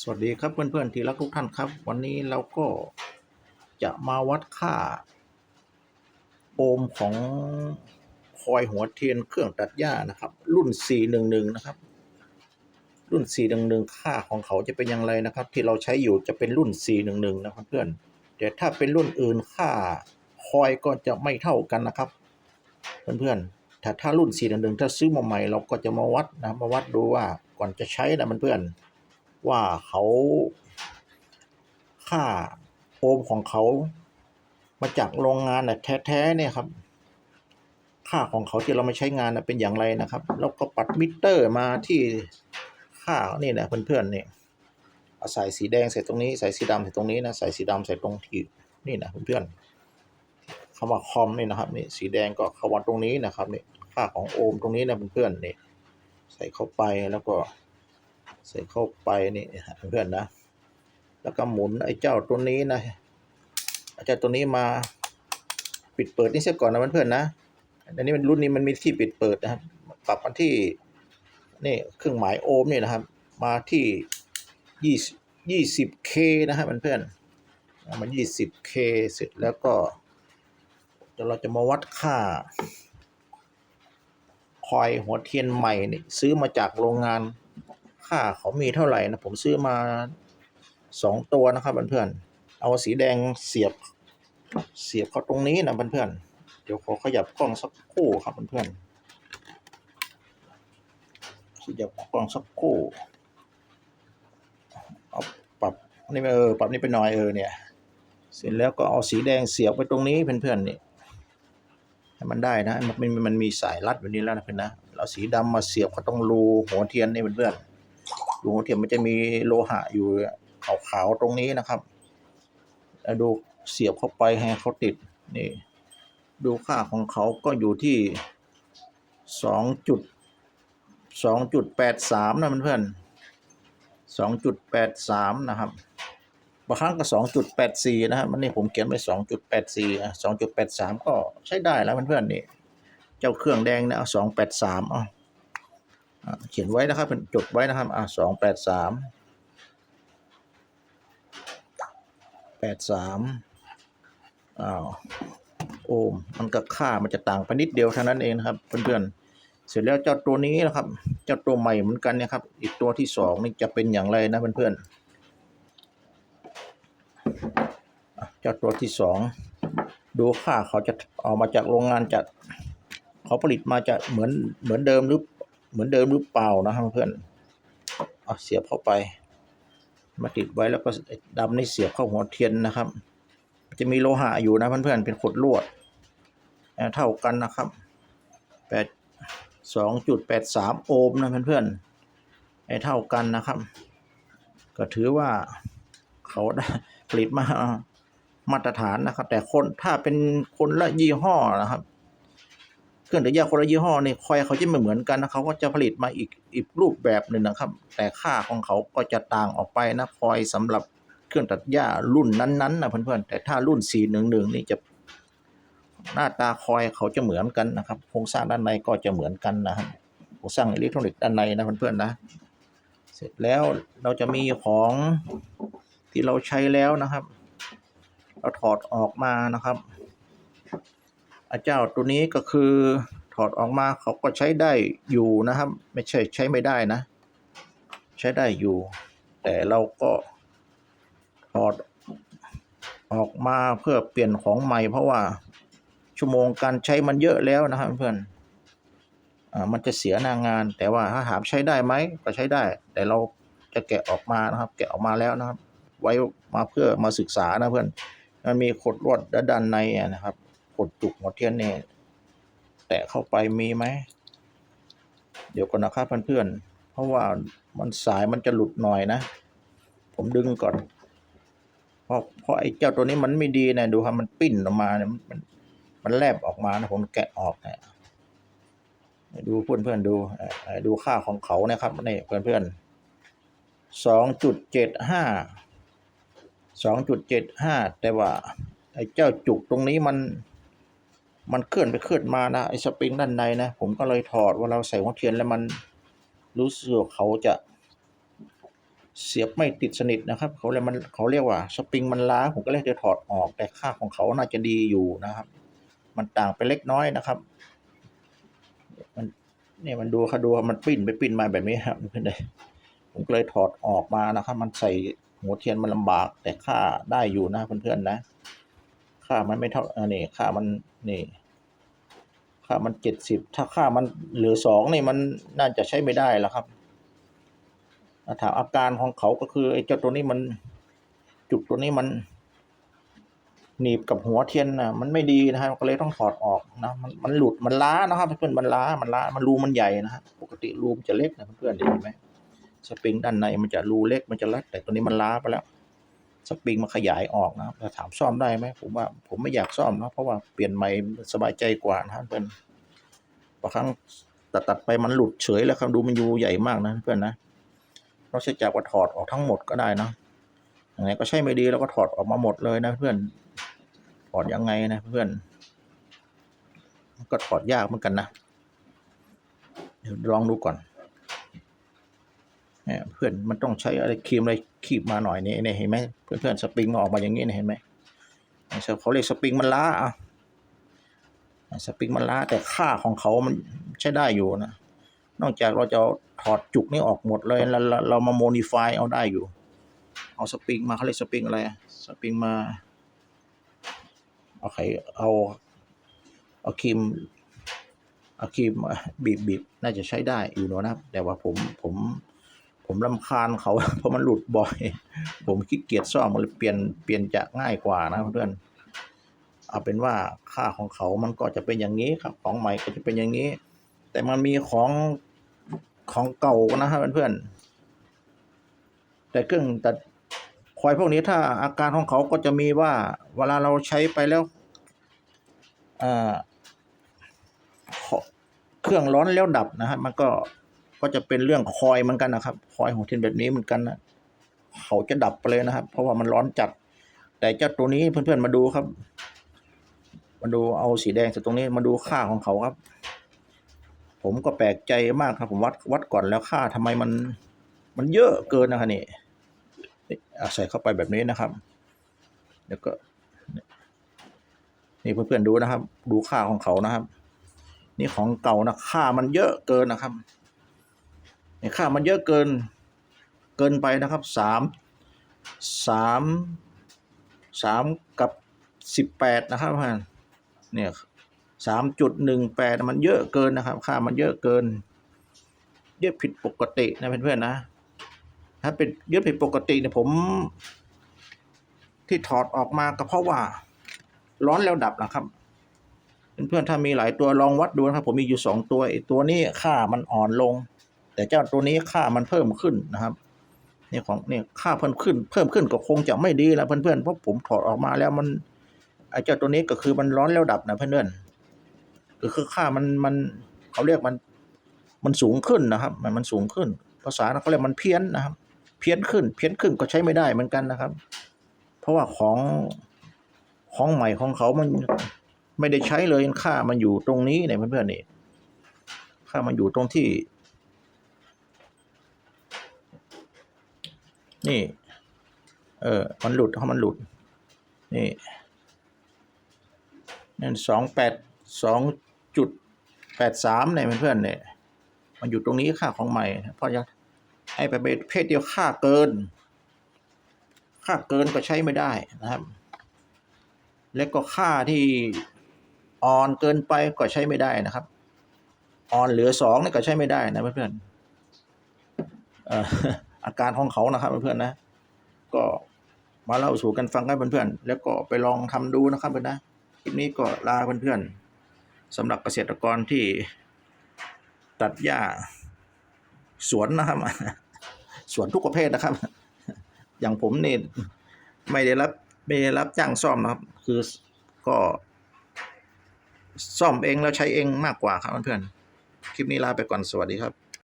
สวัสดีครับเพื่อนๆที่รักทุกท่านครับ วันนี้เราก็จะมาวัดค่า โอห์มของคอยหัวเทียนเครื่องตัดหญ้านะครับ รุ่น 411 นะครับ รุ่น 411 ค่าของเขาจะเป็นอย่างไรนะครับ ที่เราใช้อยู่จะเป็นรุ่น 411 นะครับเพื่อนแต่ถ้าเป็นรุ่นอื่นค่าคอยก็จะไม่เท่ากันนะครับ เพื่อนๆถ้าถ้ารุ่น 411 ถ้าซื้อมาใหม่เราก็จะมาวัดนะมาวัดดูว่าก่อนจะใช้นะเพื่อนๆ ว่าเขาค่าโอห์มของเขา มาจากโรงงานน่ะแท้ๆเนี่ยครับ ค่าของเขาที่เราไม่ใช้งานนะเป็นอย่างไรนะครับ แล้วก็ปัดมิเตอร์มาที่ค่านี่นะเพื่อนๆเนี่ยใส่สีแดงใส่ตรงนี้ใส่สีดำใส่ตรงนี้นะใส่สีดำใส่ตรงที่นี่นะเพื่อนๆคำว่าคอมนี่นะครับนี่สีแดงก็คำว่าตรงนี้นะครับนี่ค่าของโอห์มตรงนี้นะเพื่อนๆนี่ใส่เข้าไปแล้วก็ ใส่เข้าไปนี่เพื่อนนะ แล้วก็หมุนไอ้เจ้าตัวนี้นะไอ้เจ้าตัวนี้มาปิดเปิดนี่เสียก่อนนะเพื่อนๆนะอันนี้มันรุ่นนี้มันมีที่ปิดเปิดนะครับ ปรับมาที่นี่เครื่องหมายโอห์มนี่นะครับ มาที่ยี่ยี่สิบเคนะฮะเพื่อนๆเอามันยี่สิบเคเสร็จแล้วก็เดี๋ยวเราจะมาวัดค่า คอยหัวเทียนใหม่นี่ซื้อมาจากโรงงาน ค่าเขามีเท่าไหร่นะ ผมซื้อมาสองตัวนะครับเพื่อนๆเอาสีแดงเสียบเสียบเข้าตรงนี้นะเพื่อนๆเดี๋ยวขอขยับกล้องสักคู่ครับเพื่อนๆขยับกล้องสักคู่เอาปรับนี่ไปเออปรับนี่ไปหน่อยเออเนี่ย เสร็จแล้วก็เอาสีแดงเสียบไปตรงนี้เพื่อนๆนี่ให้มันได้นะมันมันมันมีสายรัดแบบนี้แล้วนะเพื่อนนะเราสีดำมาเสียบเข้าตรงรูหัวเทียนนี่เพื่อนๆ รูหัวเทียนมันจะมีโลหะอยู่ขาวๆตรงนี้นะครับ แล้วดูเสียบเข้าไปให้เขาติดนี่ ดูค่าของเขาก็อยู่ที่สองจุดสองจุดแปดสามนะเพื่อนสองจุดแปดสามนะครับบางครั้งก็สองจุดแปดสี่นะครับมันนี่ผมเขียนไปสองจุดแปดสี่สองจุดแปดสามก็ใช้ได้แล้วเพื่อนๆนี่ เจ้าเครื่องแดงเนี่ยสองแปดสามอาอะ เขียนไว้นะครับเป็นจดไว้นะครับอ่าสองแปดสามแปดสามอ้าวโอห์มมันกับค่ามันจะต่างไปนิดเดียวเท่านั้นเองนะครับเพื่อนๆเสร็จแล้วเจ้าตัวนี้นะครับ เจ้าตัวใหม่เหมือนกันนะครับ อีกตัวที่สองนี่จะเป็นอย่างไรนะเพื่อนๆเจ้าตัวที่สองดูค่าเขาจะเอามาจากโรงงานจัดเขาผลิตมาจะเหมือนเหมือนเดิมหรือ เหมือนเดิมหรือเปล่านะครับเพื่อนเอาเสียบเข้าไป มาติดไว้แล้วก็ดำนี่เสียบเข้าหัวเทียนนะครับ จะมีโลหะอยู่นะเพื่อนๆเป็นขดลวดเอ่อเท่ากันนะครับแปดสองจุดแปดสามโอห์มนะเพื่อนๆไอ้เท่ากันนะครับ ก็ถือว่าเขาผลิตมามาตรฐานนะครับ แต่คนถ้าเป็นคนละยี่ห้อนะครับ รื่องตัดหญ้าคนละยี่ห้อเนี่ยคอยเขาจะไม่เหมือนกันนะเขาก็จะผลิตมาอีกอีกรูปแบบหนึ่งนะครับ แต่ค่าของเขาก็จะต่างออกไปนะคอยสำหรับเครื่องตัดหญ้ารุ่นนั้นๆนะเพื่อนๆแต่ถ้ารุ่น 411 นี่จะหน้าตาคอยเขาจะเหมือนกันนะครับโครงสร้างด้านในก็จะเหมือนกันนะครับโครงสร้างอิเล็กทรอนิกส์ด้านในนะเพื่อนๆนะ เสร็จแล้วเราจะมีของที่เราใช้แล้วนะครับ เราถอดออกมานะครับ เจ้าตัวนี้ก็คือถอดออกมาเขาก็ใช้ได้อยู่นะครับ ไม่ใช่ใช้ไม่ได้นะ ใช้ได้อยู่ แต่เราก็ถอดออกมาเพื่อเปลี่ยนของใหม่ เพราะว่าชั่วโมงการใช้มันเยอะแล้วนะครับเพื่อนอ่ามันจะเสียหนางาน แต่ว่าถ้าถามใช้ได้ไหมก็ใช้ได้ แต่เราจะแกะออกมานะครับ แกะออกมาแล้วนะครับ ไว้มาเพื่อมาศึกษานะเพื่อนมันมีขดลวดด้านในนะครับ กดจุกหัวเทียนเนี่ยแตะเข้าไปมีไหม เดี๋ยวก่อนนะครับเพื่อนๆ เพราะว่ามันสายมันจะหลุดหน่อยนะ ผมดึงก่อน เพราะเพราะไอ้เจ้าตัวนี้มันไม่ดีนะดูครับมันปิ้นออกมาเนี่ยมันมันแลบออกมานะผมแกะออกเนี่ยดูเพื่อนเพื่อนดูดูค่าของเขานะครับนี่เพื่อนเพื่อนสองจุดเจ็ดห้าสองจุดเจ็ดห้าแต่ว่าไอ้เจ้าจุกตรงนี้มัน มันเคลื่อนไปเคลื่อนมานะไอ้สปริงด้านในนะ ผมก็เลยถอดว่าเราใส่หัวเทียนแล้วมันรู้สึกว่าเขาจะเสียบไม่ติดสนิทนะครับ เขาเรียมันเขาเรียกว่าสปริงมันล้าผมก็เลยจะถอดออกแต่ค่าของเขาน่าจะดีอยู่นะครับ มันต่างไปเล็กน้อยนะครับ มันเนี่ยมันดูเขาดูมันปิ้นไปปิ้นมาแบบนี้ครับเพื่อนเลยผมก็เลยถอดออกมานะครับ มันใส่หัวเทียนมันลำบากแต่ค่าได้อยู่นะเพื่อนๆนะ ค่ามันไม่เท่าอันนี้ค่ามันนี่ค่ามันเจ็ดสิบถ้าค่ามันเหลือสองนี่มันน่าจะใช้ไม่ได้แล้วครับถามอาการของเขาก็คือไอ้เจ้าตัวนี้มันจุดตัวนี้มันหนีบกับหัวเทียนนะมันไม่ดีนะครับก็เลยต้องถอดออกนะมันมันหลุดมันล้านะครับเพื่อนมันล้ามันล้ามันรูมันใหญ่นะฮะปกติรูมจะเล็กนะเพื่อนๆเห็นไหมสปริงด้านในมันจะรูเล็กมันจะรัดแต่ตัวนี้มันล้าไปแล้ว สปริงมันขยายออกนะครับแต่ถามซ่อมได้ไหมผมว่าผมไม่อยากซ่อมนะเพราะว่าเปลี่ยนใหม่สบายใจกว่านะเพื่อนบางครั้งตัดตัดไปมันหลุดเฉยแล้วครับดูมันยูใหญ่มากนะเพื่อนนะเราใช้จากว่าถอดออกทั้งหมดก็ได้นะยังไงก็ใช่ไม่ดีแล้วก็ถอดออกมาหมดเลยนะเพื่อนถอดยังไงนะเพื่อนก็ถอดยากเหมือนกันนะเดี๋ยวลองดูก่อน เพื่อนมันต้องใช้อะไรครีมอะไรคีบมาหน่อยนี่เนี่ยเห็นไหมเพื่อนเพื่อนสปริงออกมาอย่างนี้เนี่ยเห็นไหมเขาเรียกสปริงมันล้าอะสปริงมันล้าแต่ค่าของเขามันใช้ได้อยู่นะนอกจากเราจะถอดจุกนี้ออกหมดเลยแล้วเราเรามาโมดิฟายเอาได้อยู่ เอาสปริงมาเขาเรียกสปริงอะไรสปริงมาเอาไขเอาเอาครีมเอาครีมบีบบีบน่าจะใช้ได้อยู่นะครับแต่ว่าผมผม ผมลำคาญเขา เพราะมันหลุดบ่อย ผมขี้เกียจซ่อมมันเลยเปลี่ยนเปลี่ยนจะง่ายกว่านะเพื่อน เอาเป็นว่าค่าของเขามันก็จะเป็นอย่างนี้ครับ ของใหม่ก็จะเป็นอย่างนี้ แต่มันมีของของเก่านะครับเพื่อนๆแต่เครื่องแต่คอยพวกนี้ถ้าอาการของเขาก็จะมีว่า เวลาเราใช้ไปแล้วเครื่องร้อนแล้วดับนะฮะมันก็ ก็จะเป็นเรื่องคอยเหมือนกันนะครับคอยของเทียนแบบนี้เหมือนกันนะเขาจะดับไปเลยนะครับ เพราะว่ามันร้อนจัด แต่เจ้าตัวนี้เพื่อนๆมาดูครับ มาดูเอาสีแดงจากตรงนี้มาดูค่าของเขาครับ ผมก็แปลกใจมากครับ ผมวัดวัดก่อนแล้วค่าทำไมมัน มันเยอะเกินนะครับนี่ใส่เข้าไปแบบนี้นะครับเดี๋ยวก็นี่เพื่อนๆดูนะครับ ดูค่าของเขานะครับ นี่ของเก่านะค่ามันเยอะเกินนะครับ นี่ค่ามันเยอะเกินเกินไปนะครับสามสามสามกับสิบแปดนะครับเพื่อนเนี่ยสามจุดหนึ่งแปดมันเยอะเกินนะครับ ค่ามันเยอะเกิน เยอะผิดปกตินะเพื่อนๆนะ ถ้าเป็นเยอะผิดปกติเนี่ยผม ที่ถอดออกมาก็เพราะว่า ร้อนแล้วดับนะครับเพื่อนๆถ้ามีหลายตัวลองวัดดูนะครับ ผมมีอยู่สองตัวไอ้ตัวนี้ค่ามันอ่อนลง แต่เจ้าตัวนี้ค่ามันเพิ่มขึ้นนะครับนี่ของนี่ค่าเพิ่มขึ้น เพิ่มขึ้นก็คงจะไม่ดีแล้วเพื่อนๆเพราะผมถอดออกมาแล้วมันไอ้เจ้าตัวนี้ก็คือมันร้อนแล้วดับนะเพื่อนๆก็คือค่ามันมันเขาเรียกมันมันสูงขึ้นนะครับ มันมันสูงขึ้น ภาษาเขาเรียกมันเพี้ยนนะครับ เพี้ยนขึ้น เพี้ยนขึ้นก็ใช้ไม่ได้เหมือนกันนะครับ เพราะว่าของของใหม่ของเขามันไม่ได้ใช้เลยค่ามันอยู่ตรงนี้เนี่ยเพื่อนๆนี่ค่ามันอยู่ตรงที่ นี่ เออ มันหลุดเขามันหลุด นี่นั่นสองแปดสองจุดแปดสามเนี่ยเพื่อนๆเนี่ย มันอยู่ตรงนี้ค่าของใหม่ เพราะจะให้ไปเป็นเพศเดียวค่าเกิน ค่าเกินก็ใช้ไม่ได้นะครับ แล้วก็ค่าที่อ่อนเกินไปก็ใช้ไม่ได้นะครับ อ่อนเหลือสองนี่ก็ใช้ไม่ได้นะเพื่อนๆเอาการของเขานะครับเพื่อนๆนะ ก็มาเล่าสู่กันฟังกันเพื่อนๆแล้วก็ไปลองทำดูนะครับเพื่อนนะคลิปนี้ก็ลาเพื่อนๆสำหรับเกษตรกรที่ตัดหญ้าสวนนะครับ สวนทุกประเภทนะครับ อย่างผมเนี่ยไม่ได้รับไม่ได้รับจ้างซ่อมนะครับ คือก็ซ่อมเองแล้วใช้เองมากกว่าครับเพื่อนๆคลิปนี้ลาไปก่อนสวัสดีครับ